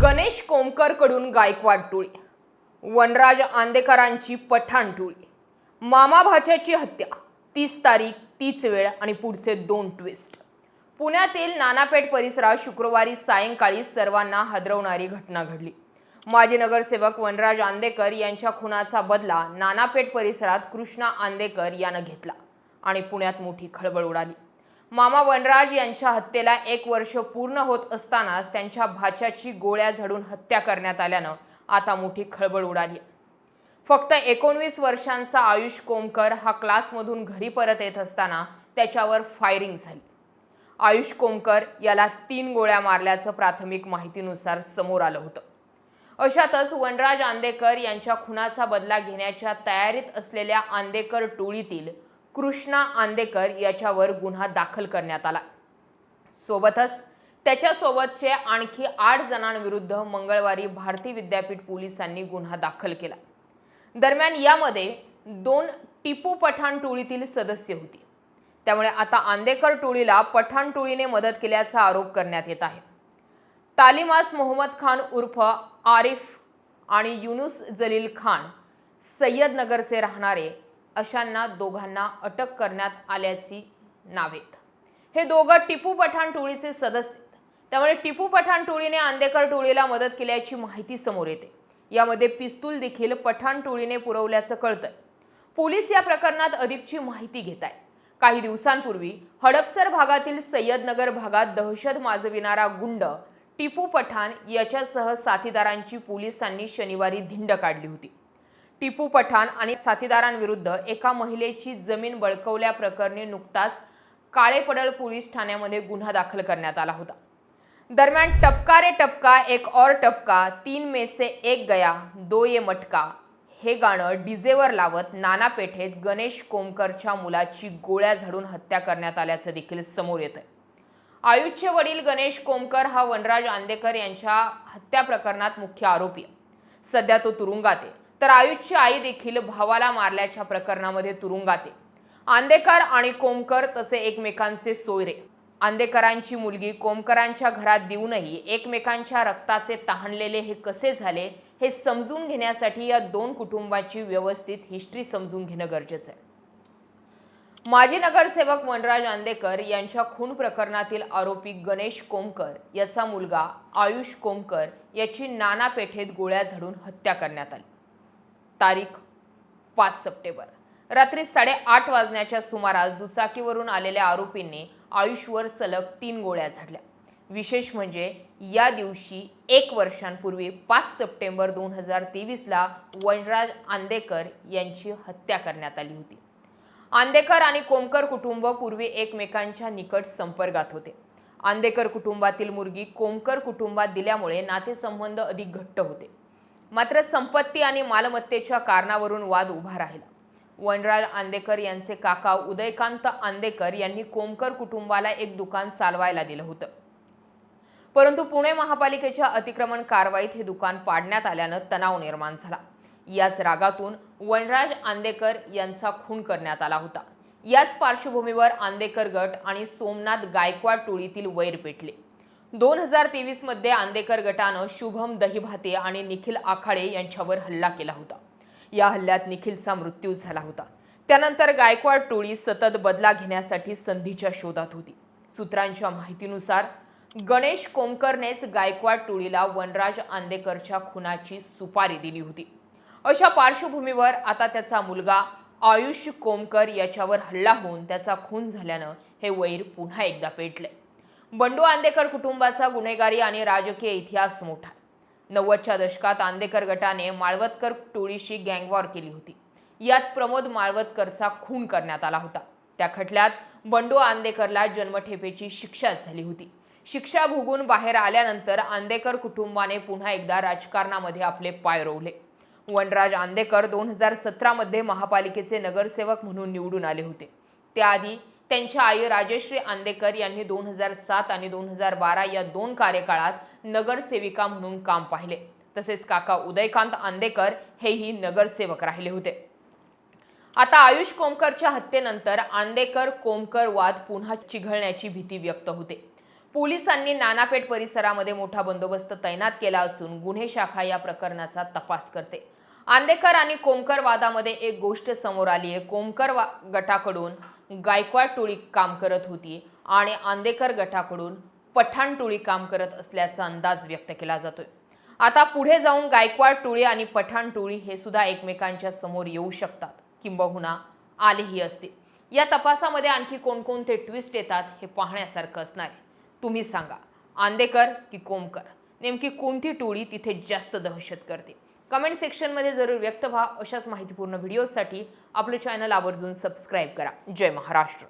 गणेश कोमकरकडून गायकवाड टोळी वनराज आंदेकरांची पठाण टोळी मामा भाच्याची हत्या तीस तारीख तीच वेळ आणि पुढचे दोन ट्विस्ट पुण्यातील नानापेठ परिसरात शुक्रवारी सायंकाळी सर्वांना हादरवणारी घटना घडली. माजी नगरसेवक वनराज आंदेकर यांच्या खुनाचा बदला नानापेठ परिसरात कृष्णा आंदेकर यानं घेतला आणि पुण्यात मोठी खळबळ उडाली. मामा वनराज यांच्या हत्येला एक वर्ष पूर्ण होत असतानाच त्यांच्या भाच्याची गोळ्या झडून हत्या करण्यात आल्यानं आता मोठी खळबळ उडाली. फक्त एकोणवीस वर्षांचा आयुष कोमकर हा क्लासमधून घरी परत येत असताना त्याच्यावर फायरिंग झाली. आयुष कोमकर याला तीन गोळ्या मारल्याचं प्राथमिक माहितीनुसार समोर आलं होतं. अशातच वनराज आंदेकर यांच्या खुनाचा बदला घेण्याच्या तयारीत असलेल्या आंदेकर टोळीतील कृष्णा आंदेकर याच्यावर गुन्हा दाखल करण्यात आला. सोबतच त्याच्यासोबतचे आणखी आठ जणांविरुद्ध मंगळवारी भारती विद्यापीठ पोलिसांनी गुन्हा दाखल केला. दरम्यान यामध्ये दोन टिपू पठाण टोळीतील सदस्य होती. त्यामुळे आता आंदेकर टोळीला पठाण टोळीने मदत केल्याचा आरोप करण्यात येत आहे. तालिमास मोहम्मद खान उर्फ आरिफ आणि युनुस जलील खान सय्यदनगरचे राहणारे अशांना दोघांना अटक करण्यात आल्याची नावेत. हे दोघं टिपू पठाण टोळीचे सदस्य त्यामुळे टिपू पठाण टोळीने आंदेकर टोळीला मदत केल्याची माहिती समोर येते. यामध्ये पिस्तूल देखील पठाण टोळीने पुरवल्याचं कळतं पोलीस या प्रकरणात अधिकची माहिती घेत आहेत काही दिवसांपूर्वी हडपसर भागातील सय्यदनगर भागात दहशत माजविणारा गुंड टिपू पठाण याच्यासह साथीदारांची पोलिसांनी शनिवारी धिंड काढली होती. टिपू पठाण आणि साथीदारांविरुद्ध एका महिलेची जमीन बळकवल्याप्रकरणी नुकताच काळेपडळ पोलीस ठाण्यामध्ये गुन्हा दाखल करण्यात आला होता. दरम्यान टपका रे टपका एक और टपका तीन मे से एक गया दो ये मटका. हे गाणं डीजेवर लावत नाना पेठेत गणेश कोमकरच्या मुलाची गोळ्या झाडून हत्या करण्यात आल्याचं देखील समोर येत आहे आयुष्य वडील गणेश कोमकर हा वनराज आंदेकर यांच्या हत्या प्रकरणात मुख्य आरोपी सध्या तो तुरुंगात आहे. तर आयुषची आई देखील भावाला मारल्याच्या प्रकरणामध्ये तुरुंगात आहे. आंदेकर आणि कोमकर तसे एकमेकांचे सोयरे. आंदेकरांची मुलगी कोमकरांच्या घरात देऊनही एकमेकांच्या रक्ताचे तहानलेले हे कसे झाले हे समजून घेण्यासाठी या दोन कुटुंबाची व्यवस्थित हिस्ट्री समजून घेणं गरजेचं आहे. माजी नगरसेवक वनराज आंदेकर यांच्या खून प्रकरणातील आरोपी गणेश कोमकर याचा मुलगा आयुष कोमकर याची नाना पेठेत गोळ्या झाडून हत्या करण्यात आली. तारीख पाच सप्टेंबर. रात्री साडेआठ वाजण्याच्या सुमारास दुचाकीवरून आलेल्या आरोपींनी आयुषवर सलग तीन गोळ्या झाडल्या. विशेष म्हणजे या दिवशी एक वर्षांपूर्वी पाच सप्टेंबर दोन हजार तेवीसला वनराज आंदेकर यांची हत्या करण्यात आली होती. आंदेकर आणि कोमकर कुटुंब पूर्वी एकमेकांच्या निकट संपर्कात होते. आंदेकर कुटुंबातील मुलगी कोमकर कुटुंबात दिल्यामुळे नातेसंबंध अधिक घट्ट होते. मात्र संपत्ती आणि मालमत्तेच्या कारणावरून वाद उभा राहिला. वनराज आंदेकर यांचे काका उदयकांत आंदेकर यांनी कोमकर कुटुंबाला एक दुकान चालवायला दिलं होतं. परंतु पुणे महापालिकेच्या अतिक्रमण कारवाईत हे दुकान पाडण्यात आल्यानं तणाव निर्माण झाला. याच रागातून वनराज आंदेकर यांचा खून करण्यात आला होता. याच पार्श्वभूमीवर आंदेकर गट आणि सोमनाथ गायकवाड टोळीतील वैर पेटले. दोन हजार तेवीसमध्ये आंदेकर गटानं शुभम दहिभाते आणि निखिल आखाडे यांच्यावर हल्ला केला होता. या हल्ल्यात निखिलचा मृत्यू झाला होता. त्यानंतर गायकवाड टोळी सतत बदला घेण्यासाठी संधीच्या शोधात होती. सूत्रांच्या माहितीनुसार गणेश कोमकरनेच गायकवाड टोळीला वनराज आंदेकरच्या खुनाची सुपारी दिली होती. अशा पार्श्वभूमीवर आता त्याचा मुलगा आयुष कोमकर याच्यावर हल्ला होऊन त्याचा खून झाल्यानं हे वैर पुन्हा एकदा पेटले बंडू आंदेकर कुटुंबाचा गुन्हेगारी आणि राजकीय इतिहास मोठा नव्वदच्या दशकात आंदेकर गटाने माळवतकर टोळीशी गँगवॉर केली होती. यात प्रमोद माळवतकरचा खून करण्यात आला होता. त्या खटल्यात बंडू आंदेकरला जन्मठेपेची शिक्षा झाली होती. शिक्षा भोगून बाहेर आल्यानंतर आंदेकर कुटुंबाने पुन्हा एकदा राजकारणामध्ये आपले पाय रोवले. वनराज आंदेकर दोन हजार सतरामध्ये महापालिकेचे नगरसेवक म्हणून निवडून आले होते. त्याआधी त्यांच्या आई राजश्री आंदेकर यांनी दोन हजार सात आणि दोन हजार बारा या दोन कार्यकाळात नगरसेविका म्हणून काम पाहिले. तसेच काका उदयकांत आंदेकर हेही नगरसेवक राहिले होते. आता आयुष कोमकरच्या हत्येनंतर आंदेकर कोमकर वाद पुन्हा चिघळण्याची भीती व्यक्त होते. पोलिसांनी नानापेठ परिसरामध्ये मोठा बंदोबस्त तैनात केला असून गुन्हे शाखा या प्रकरणाचा तपास करते. आंदेकर आणि कोमकर वादामध्ये एक गोष्ट समोर आली आहे कोमकर वा गटाकडून गायकवाड टोळी काम करत होती आणि आंदेकर गटाकडून पठाण टोळी काम करत असल्याचा अंदाज व्यक्त केला जातोय. आता पुढे जाऊन गायकवाड टोळी आणि पठाण टोळी हे सुद्धा एकमेकांच्या समोर येऊ शकतात. किंबहुना आलेही असते या तपासामध्ये आणखी कोणकोणते ट्विस्ट येतात हे पाहण्यासारखं असणार तुम्ही सांगा. आंदेकर की कोमकर. नेमकी कोणती टोळी तिथे जास्त दहशत करते? कमेंट सेक्शनमध्ये जरूर व्यक्त व्हा. अशाच माहितीपूर्ण व्हिडिओसाठी आपलं चॅनल आवर्जून सबस्क्राईब करा. जय महाराष्ट्र.